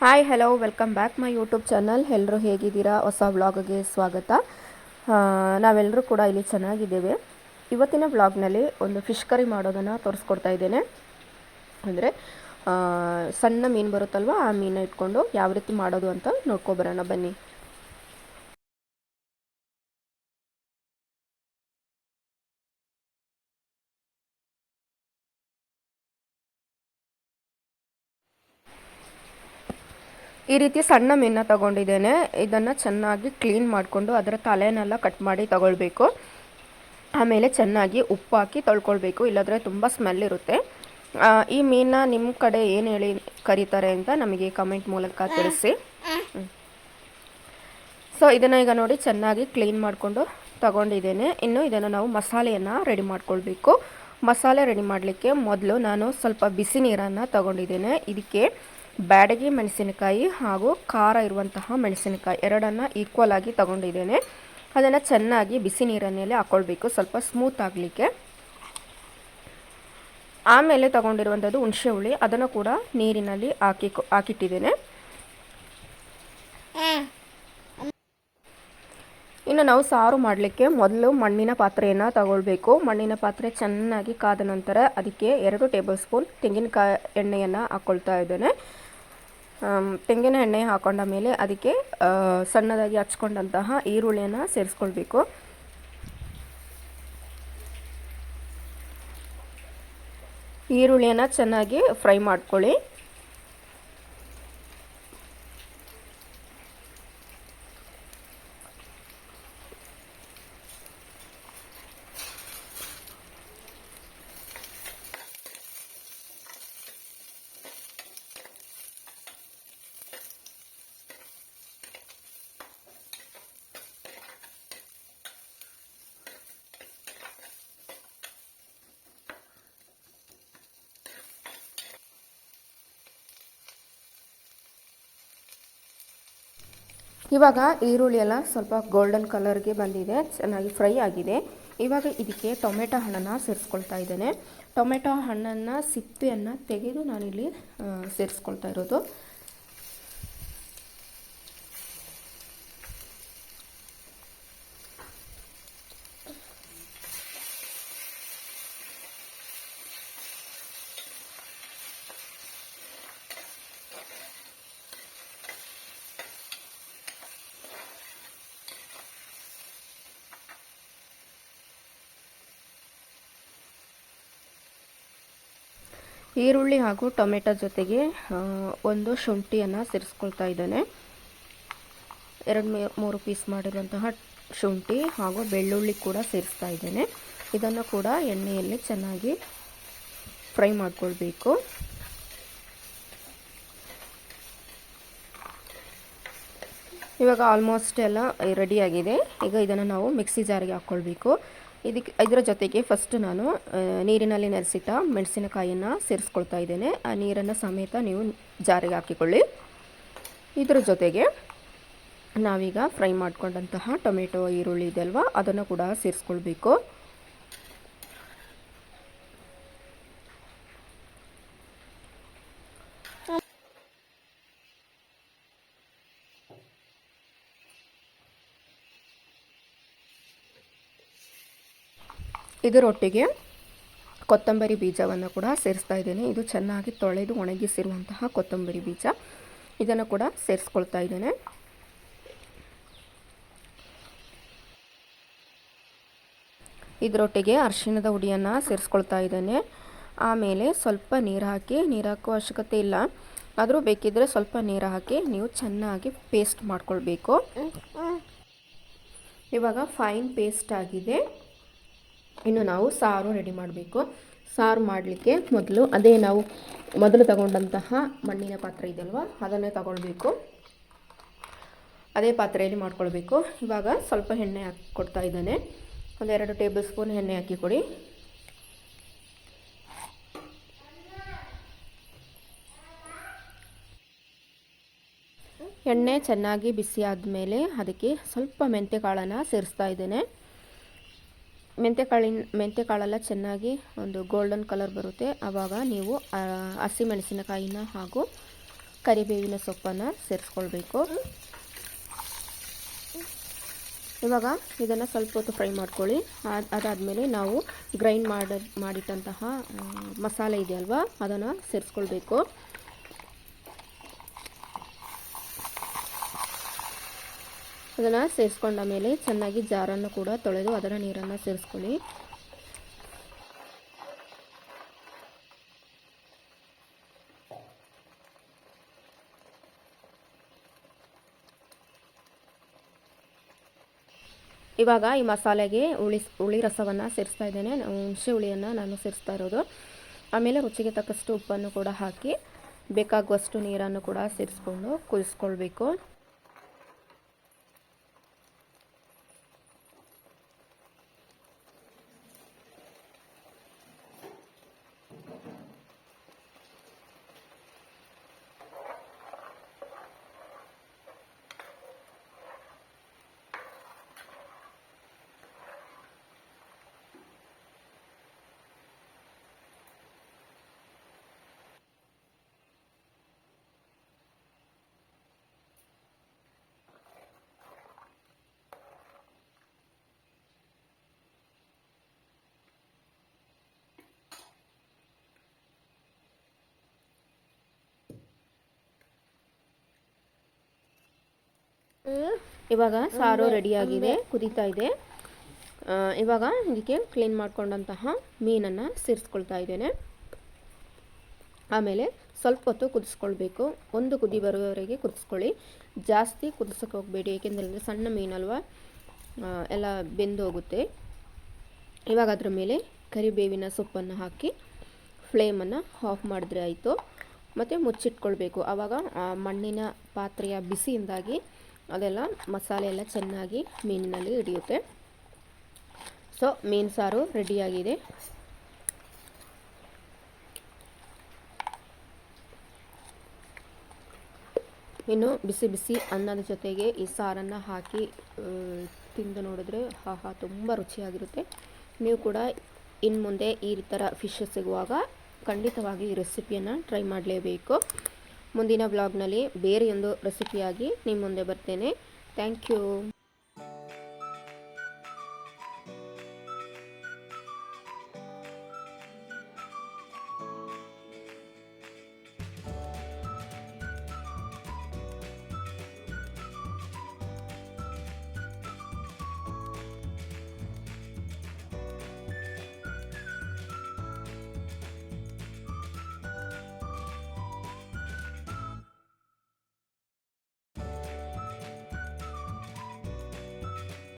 Hi hello welcome back my YouTube channel ಎಲ್ಲರೂ ಹೇಗಿದ್ದೀರಾ? ಹೊಸ ವ್ಲಾಗ್ಗೆ ಸ್ವಾಗತ. ನಾವೆಲ್ಲರೂ ಕೂಡ ಇಲ್ಲಿ ಚೆನ್ನಾಗಿದ್ದೇವೆ. ಇವತ್ತಿನ ವ್ಲಾಗ್ನಲ್ಲಿ ಒಂದು ಫಿಶ್ ಕರಿ ಮಾಡೋದನ್ನು ತೋರಿಸ್ಕೊಡ್ತಾ ಇದ್ದೇನೆ. ಅಂದರೆ ಸಣ್ಣ ಮೀನು ಬರುತ್ತಲ್ವ, ಆ ಮೀನು ಇಟ್ಕೊಂಡು ಯಾವ ರೀತಿ ಮಾಡೋದು ಅಂತ ನೋಡ್ಕೊಬರೋಣ ಬನ್ನಿ. ಈ ರೀತಿ ಸಣ್ಣ ಮೀನನ್ನ ತಗೊಂಡಿದ್ದೇನೆ. ಇದನ್ನು ಚೆನ್ನಾಗಿ ಕ್ಲೀನ್ ಮಾಡಿಕೊಂಡು ಅದರ ತಲೆನೆಲ್ಲ ಕಟ್ ಮಾಡಿ ತಗೊಳ್ಬೇಕು. ಆಮೇಲೆ ಚೆನ್ನಾಗಿ ಉಪ್ಪು ಹಾಕಿ ತೊಳ್ಕೊಳ್ಬೇಕು. ಇಲ್ಲಾಂದರೆ ತುಂಬ ಸ್ಮೆಲ್ ಇರುತ್ತೆ. ಈ ಮೀನನ್ನ ನಿಮ್ಮ ಕಡೆ ಏನು ಹೇಳಿ ಕರೀತಾರೆ ಅಂತ ನಮಗೆ ಕಮೆಂಟ್ ಮೂಲಕ ತಿಳಿಸಿ. ಸೊ ಇದನ್ನು ಈಗ ನೋಡಿ ಚೆನ್ನಾಗಿ ಕ್ಲೀನ್ ಮಾಡಿಕೊಂಡು ತಗೊಂಡಿದ್ದೇನೆ. ಇನ್ನು ಇದನ್ನು ನಾವು ಮಸಾಲೆಯನ್ನು ರೆಡಿ ಮಾಡ್ಕೊಳ್ಬೇಕು. ಮಸಾಲೆ ರೆಡಿ ಮಾಡಲಿಕ್ಕೆ ಮೊದಲು ನಾನು ಸ್ವಲ್ಪ ಬಿಸಿ ನೀರನ್ನು ತಗೊಂಡಿದ್ದೇನೆ. ಇದಕ್ಕೆ ಬ್ಯಾಡಗಿ ಮೆಣಸಿನಕಾಯಿ ಹಾಗೂ ಖಾರ ಇರುವಂತಹ ಮೆಣಸಿನಕಾಯಿ ಎರಡನ್ನು ಈಕ್ವಲ್ ಆಗಿ ತಗೊಂಡಿದ್ದೇನೆ. ಅದನ್ನು ಚೆನ್ನಾಗಿ ಬಿಸಿ ನೀರನ್ನೇಲೆ ಹಾಕ್ಕೊಳ್ಬೇಕು ಸ್ವಲ್ಪ ಸ್ಮೂತ್ ಆಗಲಿಕ್ಕೆ. ಆಮೇಲೆ ತಗೊಂಡಿರುವಂಥದ್ದು ಹುಣಸೆ ಹುಳಿ ಅದನ್ನು ಕೂಡ ನೀರಿನಲ್ಲಿ ಹಾಕಿ ಹಾಕಿಟ್ಟಿದ್ದೇನೆ. ಇನ್ನು ನಾವು ಸಾರು ಮಾಡಲಿಕ್ಕೆ ಮೊದಲು ಮಣ್ಣಿನ ಪಾತ್ರೆಯನ್ನು ತಗೊಳ್ಬೇಕು. ಮಣ್ಣಿನ ಪಾತ್ರೆ ಚೆನ್ನಾಗಿ ಕಾದ ನಂತರ ಅದಕ್ಕೆ ಎರಡು ಟೇಬಲ್ ಸ್ಪೂನ್ ತೆಂಗಿನಕಾಯಿ, ಎಣ್ಣೆಯನ್ನು ಹಾಕ್ಕೊಳ್ತಾ ಇದ್ದೇನೆ. ತೆಂಗಿನ ಎಣ್ಣೆ ಹಾಕೊಂಡ ಮೇಲೆ ಅದಕ್ಕೆ ಸಣ್ಣದಾಗಿ ಹಚ್ಕೊಂಡಂತಹ ಈರುಳ್ಳಿಯನ್ನು ಸೇರಿಸ್ಕೊಳ್ಬೇಕು. ಈರುಳ್ಳಿಯನ್ನು ಚೆನ್ನಾಗಿ ಫ್ರೈ ಮಾಡ್ಕೊಳ್ಳಿ. ಇವಾಗ ಈರುಳ್ಳಿ ಎಲ್ಲ ಸ್ವಲ್ಪ ಗೋಲ್ಡನ್ ಕಲರ್ಗೆ ಬಂದಿದೆ. ಚೆನ್ನಾಗಿ ಫ್ರೈ ಆಗಿದೆ. ಇವಾಗ ಇದಕ್ಕೆ ಟೊಮೆಟೊ ಹಣ್ಣನ್ನು ಸೇರಿಸ್ಕೊಳ್ತಾ ಇದ್ದೇನೆ. ಟೊಮೆಟೊ ಹಣ್ಣನ್ನು ಸಿಪ್ಪೆಯನ್ನು ತೆಗೆದು ನಾನಿಲ್ಲಿ ಸೇರಿಸ್ಕೊಳ್ತಾ ಇರೋದು. ಈರುಳ್ಳಿ ಹಾಗೂ ಟೊಮೆಟೊ ಜೊತೆಗೆ ಒಂದು ಶುಂಠಿಯನ್ನು ಸೇರಿಸ್ಕೊಳ್ತಾ ಇದ್ದೇನೆ. ಎರಡು ಮೂರು ಪೀಸ್ ಮಾಡಿರುವಂತಹ ಶುಂಠಿ ಹಾಗೂ ಬೆಳ್ಳುಳ್ಳಿ ಕೂಡ ಸೇರಿಸ್ತಾ ಇದ್ದೇನೆ. ಇದನ್ನು ಕೂಡ ಎಣ್ಣೆಯಲ್ಲಿ ಚೆನ್ನಾಗಿ ಫ್ರೈ ಮಾಡಿಕೊಳ್ಬೇಕು. ಇವಾಗ ಆಲ್ಮೋಸ್ಟ್ ಎಲ್ಲ ರೆಡಿಯಾಗಿದೆ ಈಗ ಇದನ್ನು ನಾವು ಮಿಕ್ಸಿ ಜಾರಿಗೆ ಹಾಕ್ಕೊಳ್ಬೇಕು ಇದಕ್ಕೆ ಇದರ ಜೊತೆಗೆ ಫಸ್ಟ್ ನಾನು ನೀರಿನಲ್ಲಿ ನೆನೆಸಿಟ್ಟ ಮೆಣಸಿನಕಾಯಿಯನ್ನು ಸೇರಿಸ್ಕೊಳ್ತಾ ಇದ್ದೇನೆ. ಆ ನೀರನ್ನು ಸಮೇತ ನೀವು ಜಾರಿಗೆ ಹಾಕಿಕೊಳ್ಳಿ. ಇದರ ಜೊತೆಗೆ ನಾವೀಗ ಫ್ರೈ ಮಾಡ್ಕೊಂಡಂತಹ ಟೊಮೆಟೊ, ಈರುಳ್ಳಿ ಇದೆಯಲ್ವಾ ಅದನ್ನು ಕೂಡ ಸೇರಿಸ್ಕೊಳ್ಬೇಕು. ಇದರೊಟ್ಟಿಗೆ ಕೊತ್ತಂಬರಿ ಬೀಜವನ್ನು ಕೂಡ ಸೇರಿಸ್ತಾ ಇದ್ದೇನೆ. ಇದು ಚೆನ್ನಾಗಿ ತೊಳೆದು ಒಣಗಿಸಿರುವಂತಹ ಕೊತ್ತಂಬರಿ ಬೀಜ. ಇದನ್ನು ಕೂಡ ಸೇರಿಸ್ಕೊಳ್ತಾ ಇದ್ದೇನೆ. ಇದರೊಟ್ಟಿಗೆ ಅರಿಶಿಣದ ಹುಡಿಯನ್ನು ಸೇರಿಸ್ಕೊಳ್ತಾ ಇದ್ದೇನೆ. ಆಮೇಲೆ ಸ್ವಲ್ಪ ನೀರು ಹಾಕಿ, ನೀರು ಹಾಕುವ ಅವಶ್ಯಕತೆ ಇಲ್ಲ. ಆದರೂ ಬೇಕಿದ್ದರೆ ಸ್ವಲ್ಪ ನೀರು ಹಾಕಿ, ನೀವು ಚೆನ್ನಾಗಿ ಪೇಸ್ಟ್ ಮಾಡ್ಕೊಳ್ಬೇಕು. ಇವಾಗ ಫೈನ್ ಪೇಸ್ಟ್ ಆಗಿದೆ. ಇನ್ನು ನಾವು ಸಾರು ರೆಡಿ ಮಾಡಬೇಕು. ಸಾರು ಮಾಡಲಿಕ್ಕೆ ಮೊದಲು ಅದೇ ನಾವು ಮೊದಲು ತಗೊಂಡಂತಹ ಮಣ್ಣಿನ ಪಾತ್ರೆ ಇದೆಯಲ್ವ? ಅದನ್ನೇ ತಗೊಳ್ಬೇಕು. ಅದೇ ಪಾತ್ರೆಯಲ್ಲಿ ಮಾಡ್ಕೊಳ್ಬೇಕು. ಇವಾಗ ಸ್ವಲ್ಪ ಎಣ್ಣೆ ಹಾಕಿ ಕೊಡ್ತಾ ಇದ್ದಾನೆ. ಒಂದೆರಡು ಟೇಬಲ್ ಸ್ಪೂನ್ ಎಣ್ಣೆ ಹಾಕಿ ಕೊಡಿ. ಎಣ್ಣೆ ಚೆನ್ನಾಗಿ ಬಿಸಿ ಆದಮೇಲೆ ಅದಕ್ಕೆ ಸ್ವಲ್ಪ ಮೆಂತ್ಯ ಕಾಳನ್ನು ಸೇರಿಸ್ತಾ ಇದ್ದೇನೆ. ಮೆಂತ್ಯಕಾಳಿನ ಮೆಂತ್ಯಕಾಳೆಲ್ಲ ಚೆನ್ನಾಗಿ ಒಂದು ಗೋಲ್ಡನ್ ಕಲರ್ ಬರುತ್ತೆ. ಆವಾಗ ನೀವು ಹಸಿಮೆಣಸಿನಕಾಯಿನ ಹಾಗೂ ಕರಿಬೇವಿನ ಸೊಪ್ಪನ್ನು ಸೇರಿಸ್ಕೊಳ್ಬೇಕು. ಇವಾಗ ಇದನ್ನು ಸ್ವಲ್ಪ ಹೊತ್ತು ಫ್ರೈ ಮಾಡ್ಕೊಳ್ಳಿ. ಅದ್- ಅದಾದಮೇಲೆ ನಾವು ಗ್ರೈಂಡ್ ಮಾಡ, ಮಾಡಿಟ್ಟಂತಹ ಮಸಾಲೆ ಇದೆಯಲ್ವ? ಅದನ್ನು ಸೇರಿಸ್ಕೊಳ್ಬೇಕು. ಅದನ್ನು ಸೇರಿಸ್ಕೊಂಡ ಮೇಲೆ ಚೆನ್ನಾಗಿ ಜಾರನ್ನು ಕೂಡ ತೊಳೆದು ಅದರ ನೀರನ್ನು ಸೇರಿಸ್ಕೊಳ್ಳಿ. ಇವಾಗ ಈ ಮಸಾಲೆಗೆ ಹುಳಿ ಹುಳಿ ರಸವನ್ನು ಸೇರಿಸ್ತಾ ಇದ್ದೇನೆ. ಹುಣಸೆ ಹುಳಿಯನ್ನು ನಾನು ಸೇರಿಸ್ತಾ ಇರೋದು. ಆಮೇಲೆ ರುಚಿಗೆ ತಕ್ಕಷ್ಟು ಉಪ್ಪನ್ನು ಕೂಡ ಹಾಕಿ ಬೇಕಾಗುವಷ್ಟು ನೀರನ್ನು ಕೂಡ ಸೇರಿಸ್ಕೊಂಡು ಕುದಿಸ್ಕೊಳ್ಬೇಕು. ಇವಾಗ ಸಾರು ರೆಡಿಯಾಗಿದೆ ಕುದೀತಾ ಇದೆ. ಇವಾಗ ಇದಕ್ಕೆ ಕ್ಲೀನ್ ಮಾಡ್ಕೊಂಡಂತಹ ಮೀನನ್ನು ಸೇರಿಸ್ಕೊಳ್ತಾ ಇದ್ದೇನೆ. ಆಮೇಲೆ ಸ್ವಲ್ಪ ಹೊತ್ತು ಕುದಿಸ್ಕೊಳ್ಬೇಕು. ಒಂದು ಕುದಿ ಬರುವವರೆಗೆ ಕುದಿಸ್ಕೊಳ್ಳಿ. ಜಾಸ್ತಿ ಕುದಿಸೋಕೆ ಹೋಗಬೇಡಿ ಏಕೆಂದರೆ ಸಣ್ಣ ಮೀನಲ್ವ? ಎಲ್ಲ ಬೆಂದು ಹೋಗುತ್ತೆ. ಇವಾಗ ಅದರ ಮೇಲೆ ಕರಿಬೇವಿನ ಸೊಪ್ಪನ್ನು ಹಾಕಿ ಫ್ಲೇಮನ್ನು ಆಫ್ ಮಾಡಿದ್ರೆ ಆಯಿತು. ಮತ್ತು ಮುಚ್ಚಿಟ್ಕೊಳ್ಬೇಕು. ಆವಾಗ ಮಣ್ಣಿನ ಪಾತ್ರೆಯ ಬಿಸಿಯಿಂದಾಗಿ ಅದೆಲ್ಲ ಮಸಾಲೆ ಎಲ್ಲ ಚೆನ್ನಾಗಿ ಮೀನಿನಲ್ಲಿ ಹಿಡಿಯುತ್ತೆ. ಸೊ ಮೀನು ಸಾರು ರೆಡಿಯಾಗಿದೆ ಇನ್ನು ಬಿಸಿ ಬಿಸಿ ಅನ್ನದ ಜೊತೆಗೆ ಈ ಸಾರನ್ನು ಹಾಕಿ ತಿಂದು ನೋಡಿದ್ರೆ ಆಹಾ, ತುಂಬ ರುಚಿಯಾಗಿರುತ್ತೆ. ನೀವು ಕೂಡ ಇನ್ನು ಮುಂದೆ ಈ ಥರ ಫಿಶ್ ಸಿಗುವಾಗ ಖಂಡಿತವಾಗಿ ಈ ರೆಸಿಪಿಯನ್ನು ಟ್ರೈ ಮಾಡಲೇಬೇಕು. ಮುಂದಿನ ಬ್ಲಾಗ್ನಲ್ಲಿ ಬೇರೆಯೊಂದು ರೆಸಿಪಿಯಾಗಿ ನಿಮ್ಮ ಮುಂದೆ ಬರ್ತೇನೆ. Thank you